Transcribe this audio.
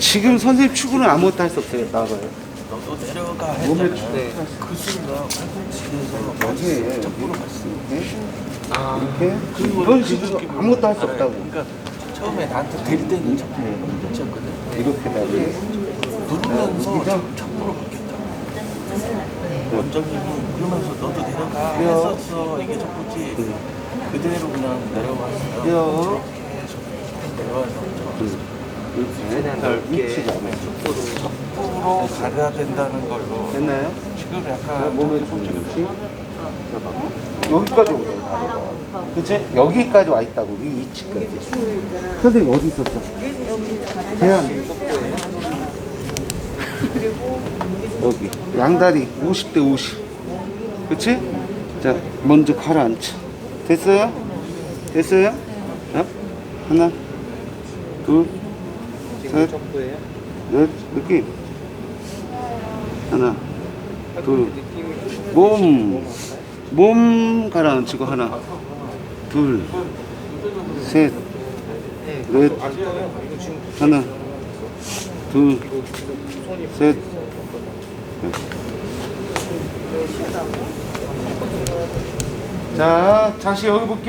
지금 선생님 축구는 아무것도 할 수 없어요. 나가요. 너도 내려가 몸에 했잖아. 네. 그 순간 팔꿈치에서 여기에 옆으로 갔어. 이렇게 이렇게 이런 식으로 아무것도 할 수 알아요. 없다고. 그러니까 처음에 나한테 될 때는 자꾸 멈췄거든. 이렇게 다리. 누르면서 여기서? 척부로 바뀌었다. 원장님이 그러면서 너도 내려가 그래요. 했었어. 이게 척부지. 그대로 그냥 내려갔어요. 그래요. 내려가서 이렇게 위치가 척부로 가야 된다는 걸로 됐나요? 지금 자, 약간 몸에 조금씩 여기까지 오죠 그치? 여기까지 와 있다고 이 위치까지 선생님 어디 있었어? 대한 여기 양다리 50대 50 그치? 자 먼저 가라앉혀 됐어요? 됐어요? 자, 하나 둘 셋넷 느낌 하나 둘 몸, 몸 가라앉히고 하나, 둘, 셋, 넷, 하나, 둘, 셋, 넷. 자, 다시 여기 볼게요.